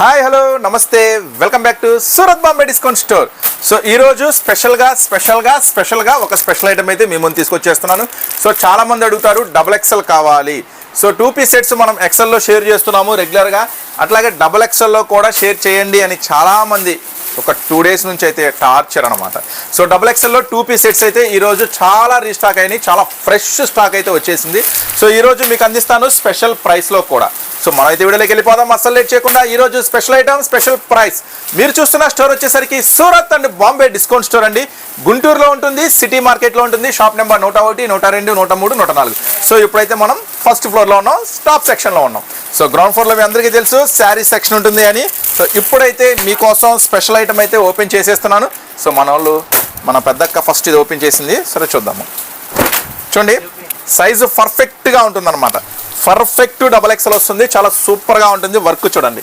Hi hello నమస్తే. Welcome back to Surat Bombay discount store so ఈరోజు స్పెషల్గా స్పెషల్గా స్పెషల్గా ఒక స్పెషల్ ఐటమ్ అయితే మేము తీసుకొచ్చేస్తున్నాను. సో చాలామంది అడుగుతారు డబుల్ ఎక్సెల్ కావాలి. సో టూ పీస్ సెట్స్ మనం ఎక్సెల్లో షేర్ చేస్తున్నాము రెగ్యులర్గా అట్లాగే డబుల్ ఎక్సెల్లో కూడా షేర్ చేయండి అని చాలామంది ఒక టూ డేస్ నుంచి అయితే టార్చర్ అనమాట సో డబుల్ ఎక్స్ఎల్లో టూ పీస్ సెట్స్ అయితే ఈరోజు చాలా రీస్టాక్ అయినాయి చాలా ఫ్రెష్ స్టాక్ అయితే వచ్చేసింది. సో ఈరోజు మీకు అందిస్తాను స్పెషల్ ప్రైస్లో కూడా. సో మనం అయితే వీడియోలోకి వెళ్ళిపోదాం అస్సలు లేట్ చేయకుండా. ఈరోజు స్పెషల్ ఐటమ్ స్పెషల్ ప్రైస్. మీరు చూస్తున్న స్టోర్ వచ్చేసరికి Surat and Bombay discount store అండి. గుంటూరులో ఉంటుంది సిటీ మార్కెట్లో ఉంటుంది షాప్ నెంబర్ నూట ఒకటి నూట రెండు నూట మూడు నూట నాలుగు. సో ఇప్పుడైతే మనం ఫస్ట్ ఫ్లోర్లో ఉన్నాం స్టాప్ సెక్షన్లో ఉన్నాం. సో గ్రౌండ్ ఫ్లోర్లో మీ అందరికీ తెలుసు శారీ సెక్షన్ ఉంటుంది అని. సో ఇప్పుడైతే మీకోసం స్పెషల్ ఐటమ్ అయితే ఓపెన్ చేసేస్తున్నాను. సో మన వాళ్ళు మన పెద్దక్క ఫస్ట్ ఇది ఓపెన్ చేసింది. సరే చూద్దాము. చూడండి సైజు పర్ఫెక్ట్గా ఉంటుందన్నమాట. పర్ఫెక్ట్ డబల్ ఎక్సెల్ వస్తుంది. చాలా సూపర్గా ఉంటుంది వర్క్ చూడండి.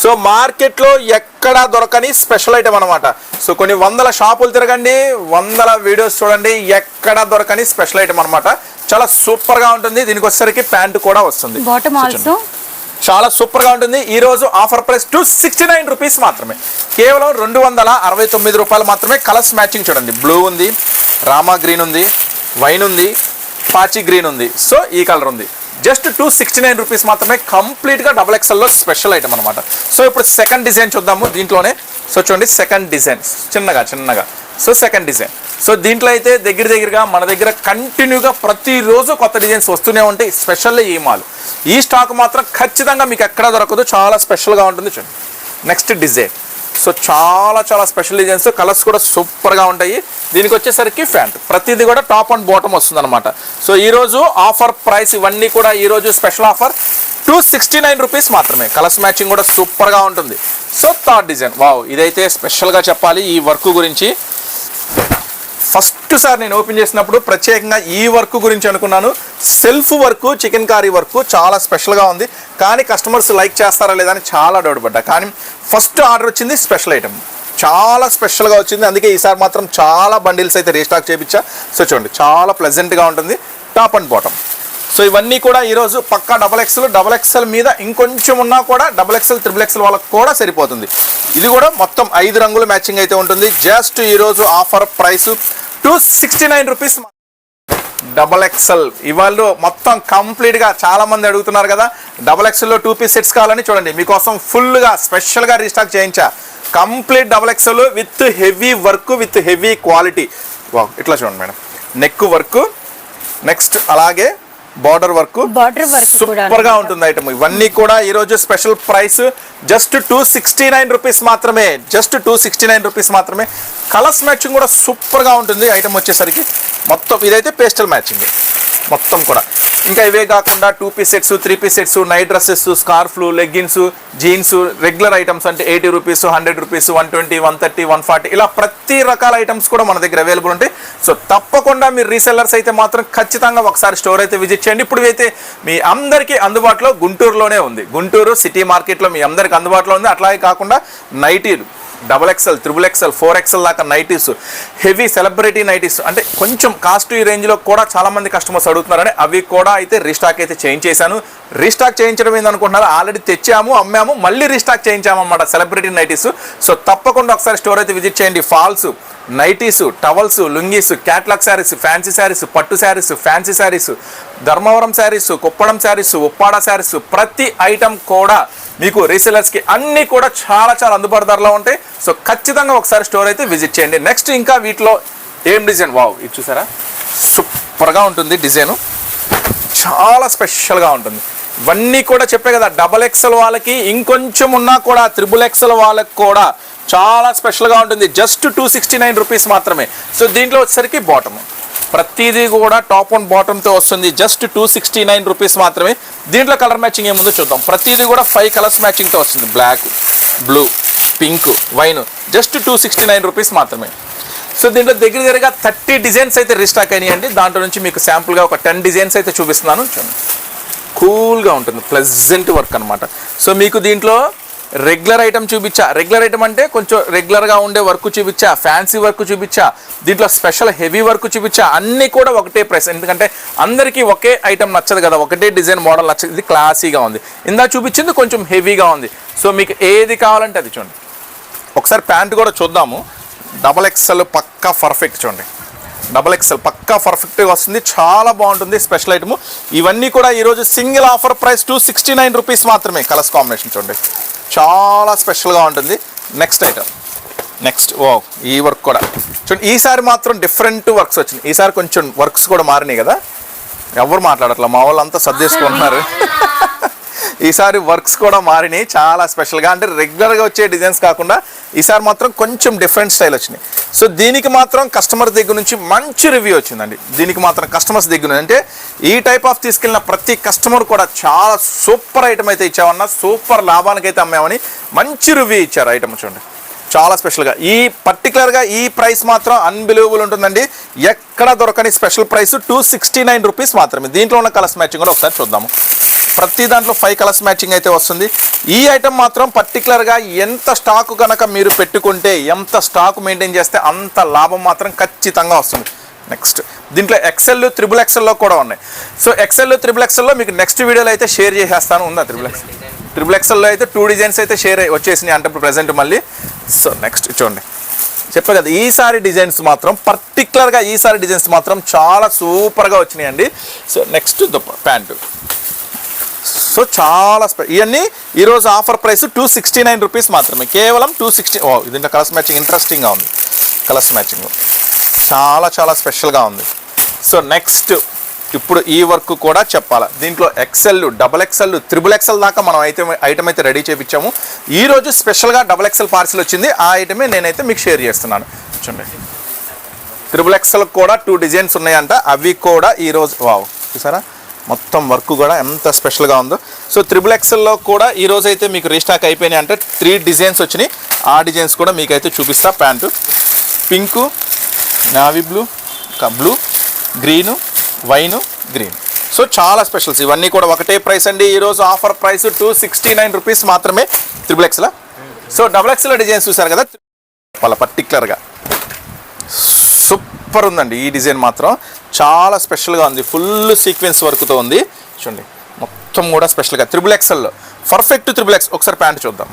సో మార్కెట్లో ఎక్కడా దొరకని స్పెషల్ ఐటమ్ అనమాట సో కొన్ని వందల షాపులు తిరగండి వందల వీడియోస్ చూడండి ఎక్కడా దొరకని స్పెషల్ ఐటమ్ అనమాట చాలా సూపర్గా ఉంటుంది. దీనికి వచ్చేసరికి ప్యాంటు కూడా వస్తుంది. చాలా సూపర్గా ఉంటుంది. ఈ రోజు offer price two sixty nine rupees మాత్రమే. కేవలం రెండు వందల అరవై తొమ్మిది రూపాయలు మాత్రమే కలర్స్ మ్యాచింగ్ చూడండి. బ్లూ ఉంది రామా గ్రీన్ ఉంది వైన్ ఉంది పాచి గ్రీన్ ఉంది. సో ఈ కలర్ ఉంది. Just two sixty nine rupees మాత్రమే కంప్లీట్గా డబల్ ఎక్స్ఎల్లో స్పెషల్ ఐటమ్ అనమాట సో ఇప్పుడు సెకండ్ డిజైన్ చూద్దాము దీంట్లోనే. సో చూడండి సెకండ్ డిజైన్ చిన్నగా చిన్నగా. సో సెకండ్ డిజైన్ సో దీంట్లో అయితే దగ్గర దగ్గరగా మన దగ్గర కంటిన్యూగా ప్రతిరోజు కొత్త డిజైన్స్ వస్తూనే ఉంటాయి స్పెషల్లీ ఈ మాల్. ఈ స్టాక్ మాత్రం ఖచ్చితంగా మీకు ఎక్కడా దొరకదు చాలా స్పెషల్గా ఉంటుంది చూడండి. నెక్స్ట్ డిజైన్ సో చాలా చాలా స్పెషల్ డిజైన్స్ కలర్స్ కూడా సూపర్గా ఉంటాయి. దీనికి వచ్చేసరికి ఫ్యాంట్ ప్రతిదీ కూడా టాప్ అండ్ బాటమ్ వస్తుంది అనమాట సో ఈరోజు ఆఫర్ ప్రైస్ ఇవన్నీ కూడా ఈరోజు special offer two sixty nine rupees మాత్రమే. కలర్స్ మ్యాచింగ్ కూడా సూపర్గా ఉంటుంది. సో థర్డ్ డిజైన్ వావ్ ఇదైతే స్పెషల్గా చెప్పాలి ఈ వర్క్ గురించి. ఫస్ట్ సార్ నేను ఓపెన్ చేసినప్పుడు ప్రత్యేకంగా ఈ వర్క్ గురించి అనుకున్నాను. Self work chicken curry work చాలా స్పెషల్గా ఉంది. కానీ కస్టమర్స్ లైక్ చేస్తారా లేదా అని చాలా డౌట్ పడ్డా. కానీ ఫస్ట్ ఆర్డర్ వచ్చింది స్పెషల్ ఐటమ్. చాలా స్పెషల్గా వచ్చింది. అందుకే ఈసారి మాత్రం చాలా బండిల్స్ అయితే రీస్టాక్ చేయించా. సో చూడండి చాలా ప్లెజెంట్గా ఉంటుంది. టాప్ అండ్ బాటమ్ సో ఇవన్నీ కూడా ఈరోజు పక్కా డబల్ ఎక్స్ఎల్ డబల్ ఎక్స్ఎల్ మీద ఇంకొంచెం ఉన్నా కూడా డబల్ ఎక్స్ఎల్ త్రిబుల్ ఎక్స్ఎల్ వాళ్ళకి కూడా సరిపోతుంది. ఇది కూడా మొత్తం ఐదు రంగుల మ్యాచింగ్ అయితే ఉంటుంది. జస్ట్ ఈరోజు offer price two sixty nine rupees double XL ఇవాళ మొత్తం కంప్లీట్గా చాలా మంది అడుగుతున్నారు కదా డబల్ ఎక్సెల్లో టూ పీస్ సెట్స్ కావాలని చూడండి. మీకోసం ఫుల్గా స్పెషల్గా restock చేయించా. Complete double XL with heavy work with heavy quality ఇట్లా చూడండి మేడం. నెక్ వర్క్ నెక్స్ట్ అలాగే బార్డర్ వర్క్ సూపర్గా ఉంటుంది ఐటమ్ ఇవన్నీ కూడా ఈ రోజు special price just two sixty nine rupees మాత్రమే. Just two sixty nine rupees మాత్రమే. కలర్స్ మ్యాచింగ్ కూడా సూపర్గా ఉంటుంది. ఐటమ్ వచ్చేసరికి మొత్తం ఇదైతే పేస్టల్ మ్యాచింగ్ మొత్తం కూడా. ఇంకా ఇవే కాకుండా two piece sets three piece sets night dresses స్కార్ఫ్లు leggings jeans regular items అంటే eighty rupees hundred rupees one twenty one thirty one forty ఇలా ప్రతి రకాల ఐటమ్స్ కూడా మన దగ్గర అవైలబుల్ ఉంటాయి. సో తప్పకుండా మీరు రీసెల్లర్స్ అయితే మాత్రం ఖచ్చితంగా ఒకసారి స్టోర్ అయితే విజిట్ చేయండి. ఇప్పుడు అయితే మీ అందరికీ అందుబాటులో గుంటూరులోనే ఉంది. గుంటూరు సిటీ మార్కెట్లో మీ అందరికి అందుబాటులో ఉంది. అట్లాగే కాకుండా నైటీలు. Double XL triple XL four XL దాకా నైటీస్ హెవీ సెలబ్రిటీ నైటీస్ అంటే కొంచెం కాస్ట్ ఈ రేంజ్లో కూడా చాలామంది కస్టమర్స్ అడుగుతున్నారని అవి కూడా అయితే రీస్టాక్ అయితే చేయించేశాను రీస్టాక్ చేయించడం ఏందనుకుంటున్నారు? ఆల్రెడీ తెచ్చాము అమ్మాము మళ్ళీ రీస్టాక్ చేయించామన్నమాట సెలబ్రిటీ నైటీస్. సో తప్పకుండా ఒకసారి స్టోర్ అయితే విజిట్ చేయండి. Falls nighties towels lungis catalogue saris fancy saris పట్టు శారీస్ ఫ్యాన్సీ శారీస్ ధర్మవరం శారీస్ కుప్పడం శారీస్ ఉప్పాడ శారీస్ ప్రతి ఐటమ్ కూడా మీకు రీసెలర్స్కి అన్నీ కూడా చాలా చాలా అందుబాటు ధరలో ఉంటాయి. సో ఖచ్చితంగా ఒకసారి స్టోర్ అయితే విజిట్ చేయండి. నెక్స్ట్ ఇంకా వీటిలో ఏం డిజైన్ వావ్ ఇది చూసారా? సూపర్గా ఉంటుంది డిజైను చాలా స్పెషల్గా ఉంటుంది. ఇవన్నీ కూడా చెప్పే కదా డబల్ ఎక్సెల్ వాళ్ళకి ఇంకొంచెం ఉన్నా కూడా త్రిబుల్ ఎక్సెల్ వాళ్ళకి కూడా చాలా స్పెషల్గా ఉంటుంది. Just two sixty nine rupees మాత్రమే. సో దీంట్లో వచ్చేసరికి బాటమ్ ప్రతిదీ కూడా టాప్ అండ్ బాటమ్తో వస్తుంది. Just two sixty nine rupees మాత్రమే. దీంట్లో కలర్ మ్యాచింగ్ ఏముందో చూద్దాం. ప్రతిదీ కూడా ఫైవ్ కలర్స్ మ్యాచింగ్తో వస్తుంది. Black blue pink wine just two sixty nine rupees మాత్రమే. సో దీంట్లో దగ్గర దగ్గరగా థర్టీ డిజైన్స్ అయితే రీస్టాక్ అయినాయండి. దాంట్లో నుంచి మీకు శాంపుల్గా ఒక టెన్ డిజైన్స్ అయితే చూపిస్తున్నాను. చూడండి. కూల్గా ఉంటుంది. ప్లెజెంట్ వర్క్ అనమాట సో మీకు దీంట్లో రెగ్యులర్ ఐటమ్ చూపించా. రెగ్యులర్ ఐటమ్ అంటే కొంచెం రెగ్యులర్గా ఉండే వర్క్ చూపించా ఫ్యాన్సీ వర్క్ చూపించా దీంట్లో స్పెషల్ హెవీ వర్క్ చూపించా అన్నీ కూడా ఒకటే ప్రైస్. ఎందుకంటే అందరికీ ఒకే ఐటమ్ నచ్చదు కదా ఒకటే డిజైన్ మోడల్ నచ్చదు ఇది క్లాసీగా ఉంది. ఇందా చూపించింది కొంచెం హెవీగా ఉంది. సో మీకు ఏది కావాలంటే అది చూడండి. ఒకసారి ప్యాంట్ కూడా చూద్దాము. డబల్ ఎక్స్ఎల్ పక్కా పర్ఫెక్ట్ చూడండి. డబల్ ఎక్స్ఎల్ పక్కా పర్ఫెక్ట్గా వస్తుంది. చాలా బాగుంటుంది స్పెషల్ ఐటమ్. ఇవన్నీ కూడా ఈరోజు single offer price two sixty nine rupees మాత్రమే కలర్స్ కాంబినేషన్ చూడండి. చాలా స్పెషల్గా ఉంటుంది. నెక్స్ట్ ఐటమ్ నెక్స్ట్ ఓ ఈ వర్క్ కూడా. చూడండి ఈసారి మాత్రం డిఫరెంట్ వర్క్స్ వచ్చింది. ఈసారి కొంచెం వర్క్స్ కూడా మారినాయి కదా. ఎవరు మాట్లాడట్లా? మా వాళ్ళంతా సర్దేసుకుంటున్నారు. ఈసారి వర్క్స్ కూడా మారినాయి. చాలా స్పెషల్గా అంటే రెగ్యులర్గా వచ్చే డిజైన్స్ కాకుండా ఈసారి మాత్రం కొంచెం డిఫరెంట్ స్టైల్ వచ్చినాయి. సో దీనికి మాత్రం కస్టమర్ దగ్గర నుంచి మంచి రివ్యూ వచ్చిందండి. దీనికి మాత్రం కస్టమర్స్ దగ్గర అంటే ఈ టైప్ ఆఫ్ తీసుకెళ్ళిన ప్రతి కస్టమర్ కూడా చాలా సూపర్ ఐటమ్ అయితే ఇచ్చామన్నా సూపర్ లాభానికి అయితే అమ్మామని మంచి రివ్యూ ఇచ్చారు ఐటమ్ చూడండి. చాలా స్పెషల్గా ఈ పర్టికులర్గా ఈ ప్రైస్ మాత్రం అన్బిలీవబుల్ ఉంటుందండి. ఎక్కడ దొరకని special price two sixty nine rupees మాత్రమే. దీంట్లో ఉన్న కలర్స్ మ్యాచింగ్ కూడా ఒకసారి చూద్దాము. ప్రతి దాంట్లో ఫైవ్ కలర్స్ మ్యాచింగ్ అయితే వస్తుంది. ఈ ఐటమ్ మాత్రం పర్టికులర్గా ఎంత స్టాక్ కనుక మీరు పెట్టుకుంటే ఎంత స్టాక్ మెయింటైన్ చేస్తే అంత లాభం మాత్రం ఖచ్చితంగా వస్తుంది. నెక్స్ట్ దీంట్లో ఎక్సెల్ త్రిబుల్ ఎక్సెల్లో కూడా ఉన్నాయి. సో ఎక్సెల్ త్రిబుల్ ఎక్సెల్లో మీకు నెక్స్ట్ వీడియోలో అయితే షేర్ చేసేస్తాను. ఉందా త్రిబుల్ ఎక్సెల్ త్రిబుల్ ఎక్సెల్లో అయితే టూ డిజైన్స్ అయితే షేర్ వచ్చేసినాయి అంటే ఇప్పుడు ప్రజెంట్ మళ్ళీ. సో నెక్స్ట్ చూడండి. చెప్పే కదా ఈసారి డిజైన్స్ మాత్రం పర్టికులర్గా ఈసారి డిజైన్స్ మాత్రం చాలా సూపర్గా వచ్చినాయండి. సో నెక్స్ట్ దుప్ప ప్యాంటు సో చాలా స్పె ఇవన్నీ ఈరోజు offer price two sixty nine rupees మాత్రమే. కేవలం టూ సిక్స్టీ ఓ దీంట్లో కలర్స్ మ్యాచింగ్ ఇంట్రెస్టింగ్గా ఉంది. కలర్స్ మ్యాచింగ్ చాలా చాలా స్పెషల్గా ఉంది. సో నెక్స్ట్ ఇప్పుడు ఈ వర్క్ కూడా చెప్పాలా. దీంట్లో XL double XL triple XL దాకా మనం అయితే ఐటమ్ అయితే రెడీ చేయించాము ఈ రోజు స్పెషల్గా డబల్ ఎక్సెల్ పార్సిల్ వచ్చింది. ఆ ఐటమే నేనైతే మీకు షేర్ చేస్తున్నాను. చూడండి. త్రిబుల్ ఎక్సెల్ కూడా టూ డిజైన్స్ ఉన్నాయంట. అవి కూడా ఈరోజు వావ్ చూసారా? మొత్తం వర్క్ కూడా ఎంత స్పెషల్గా ఉందో. సో త్రిబుల్ ఎక్సెల్లో కూడా ఈరోజు అయితే మీకు రీస్టాక్ అయిపోయినాయి అంటే త్రీ డిజైన్స్ వచ్చినాయి. ఆ డిజైన్స్ కూడా మీకైతే చూపిస్తా. Pant pink navy blue blue green wine green so చాలా స్పెషల్స్ ఇవన్నీ కూడా ఒకటే ప్రైస్ అండి. ఈరోజు offer price two sixty nine rupees మాత్రమే త్రిబుల్ ఎక్స్లా సో డబుల్ ఎక్స్ల డిజైన్స్ చూసారు కదా? వాళ్ళ పర్టికులర్గా సూపర్ ఉందండి. ఈ డిజైన్ మాత్రం చాలా స్పెషల్గా ఉంది. ఫుల్ సీక్వెన్స్ వర్క్తో ఉంది. చూడండి. మొత్తం కూడా స్పెషల్గా. త్రిబుల్ ఎక్స్ఎల్లో పర్ఫెక్ట్ త్రిబుల్ ఎక్స్ ఒకసారి ప్యాంట్ చూద్దాం.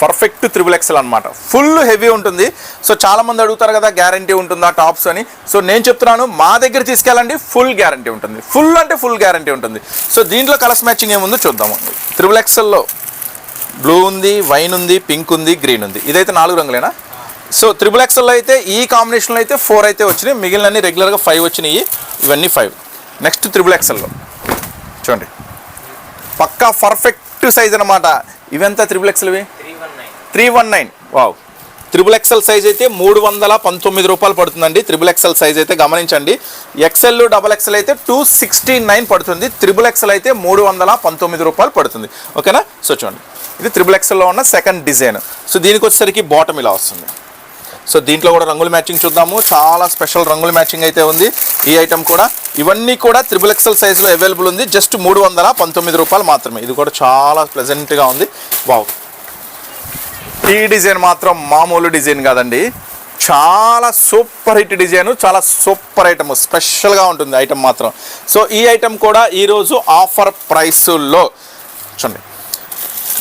పర్ఫెక్ట్ త్రిబుల్ ఎక్సెల్ అనమాట ఫుల్ హెవీ ఉంటుంది. సో చాలా మంది అడుగుతారు కదా గ్యారంటీ ఉంటుందా టాప్స్ అని. సో నేను చెప్తున్నాను మా దగ్గర తీసుకెళ్ళండి ఫుల్ గ్యారంటీ ఉంటుంది. ఫుల్ అంటే ఫుల్ గ్యారంటీ ఉంటుంది. సో దీంట్లో కలర్స్ మ్యాచింగ్ ఏముందో చూద్దాము త్రిబుల్ ఎక్సెల్లో బ్లూ ఉంది వైన్ ఉంది పింక్ ఉంది గ్రీన్ ఉంది. ఇదైతే నాలుగు రంగులేనా? సో త్రిబుల్ ఎక్సెల్లో అయితే ఈ కాంబినేషన్లో అయితే ఫోర్ అయితే వచ్చినాయి. మిగిలినన్ని రెగ్యులర్గా ఫైవ్ వచ్చినాయి. ఇవన్నీ ఫైవ్ నెక్స్ట్ త్రిబుల్ ఎక్సెల్లో చూడండి. పక్కా పర్ఫెక్ట్ సైజ్ అనమాట ఇవెంత triple ఎక్సెల్వి three one nine wow triple XL size అయితే మూడు వందల పంతొమ్మిది రూపాయలు పడుతుందండి. త్రిబుల్ ఎక్సెల్ సైజ్ అయితే గమనించండి. ఎక్సెల్ డబల్ ఎక్సెల్ అయితే టూ సిక్స్టీ నైన్ పడుతుంది. త్రిబుల్ ఎక్సెల్ అయితే మూడు వందల పంతొమ్మిది రూపాయలు పడుతుంది. ఓకేనా సో చూడండి. ఇది త్రిబుల్ ఎక్సెల్లో ఉన్న సెకండ్ డిజైన్ సో దీనికి వచ్చేసరికి బాటమ్ ఇలా వస్తుంది. సో దీంట్లో కూడా రంగుల మ్యాచింగ్ చూద్దాము. చాలా స్పెషల్ రంగుల మ్యాచింగ్ అయితే ఉంది. ఈ ఐటమ్ కూడా ఇవన్నీ కూడా త్రిబుల్ ఎక్సెల్ సైజులో అవైలబుల్ ఉంది. జస్ట్ మూడు వందల పంతొమ్మిది రూపాయలు మాత్రమే. ఇది కూడా చాలా ప్లెజెంట్గా ఉంది. వావ్ ఈ డిజైన్ మాత్రం మామూలు డిజైన్ కాదండి. చాలా సూపర్ హిట్ డిజైన్ చాలా సూపర్ ఐటమ్ స్పెషల్గా ఉంటుంది ఐటమ్ మాత్రం. సో ఈ ఐటమ్ కూడా ఈరోజు ఆఫర్ ప్రైస్లో. చూడండి.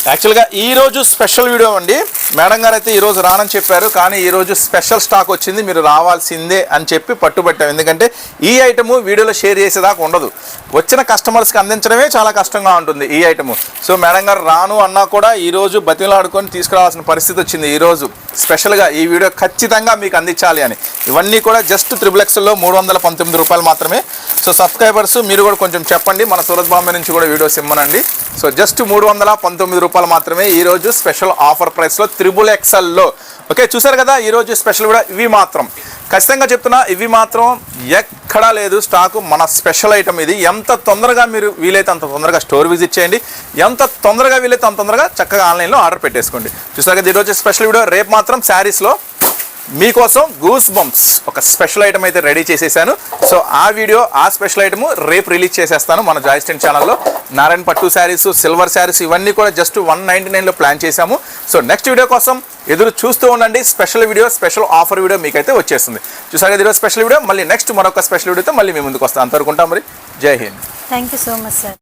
యాక్చువల్గా ఈరోజు స్పెషల్ వీడియో అండి. మేడం గారు అయితే ఈరోజు రానని చెప్పారు. కానీ ఈరోజు స్పెషల్ స్టాక్ వచ్చింది. మీరు రావాల్సిందే అని చెప్పి పట్టుబట్టాం. ఎందుకంటే ఈ ఐటము వీడియోలో షేర్ చేసేదాకా ఉండదు. వచ్చిన కస్టమర్స్కి అందించడమే చాలా కష్టంగా ఉంటుంది ఈ ఐటము సో మేడం గారు రాను అన్నా కూడా ఈరోజు బతిలాడుకొని తీసుకురావాల్సిన పరిస్థితి వచ్చింది ఈరోజు స్పెషల్గా ఈ వీడియో ఖచ్చితంగా మీకు అందించాలి అని. ఇవన్నీ కూడా జస్ట్ త్రిబుల్ ఎక్స్లో మూడు వందల పంతొమ్మిది రూపాయలు మాత్రమే. సో సబ్స్క్రైబర్స్ మీరు కూడా కొంచెం చెప్పండి. మన సూరత్ బాంబే నుంచి కూడా వీడియోస్ ఇమ్మనండి. సో జస్ట్ మూడు వందల పంతొమ్మిది రూపాయలు మాత్రమే ఈరోజు స్పెషల్ ఆఫర్ ప్రైస్లో త్రిబుల్ ఎక్స్ఎల్లో ఓకే చూసారు కదా ఈరోజు స్పెషల్ కూడా ఇవి మాత్రం. ఖచ్చితంగా చెప్తున్నా ఇవి మాత్రం ఎక్కడా లేదు. స్టాకు మన స్పెషల్ ఐటమ్ ఇది. ఎంత తొందరగా మీరు వీలైతే అంత తొందరగా స్టోర్ విజిట్ చేయండి. ఎంత తొందరగా వీలైతే అంత తొందరగా చక్కగా ఆన్లైన్లో ఆర్డర్ పెట్టేసుకోండి. చూసారు కదా ఈరోజు స్పెషల్ వీడియో. రేపు మాత్రం శారీస్లో మీకోసం గూస్ బంప్స్ ఒక స్పెషల్ ఐటమ్ అయితే రెడీ చేసేసాను. సో ఆ వీడియో ఆ స్పెషల్ ఐటమ్ రేపు రిలీజ్ చేసేస్తాను మన జాయిస్టెంట్ ఛానల్లో. నారాయణ పట్టు శారీస్ సిల్వర్ శారీస్ ఇవన్నీ కూడా జస్ట్ వన్ నైంటీ నైన్లో ప్లాన్ చేశాము. సో నెక్స్ట్ వీడియో కోసం ఎదురు చూస్తూ ఉండండి. Special video special offer video మీకైతే వచ్చేస్తుంది. చూసారు కదా స్పెషల్ వీడియో. మళ్ళీ నెక్స్ట్ మరొక స్పెషల్ వీడియోతో మళ్ళీ మీ ముందుకు వస్తాను. అంతవరకు ఉంటాం మరి. Jai Hind. Thank you so much sir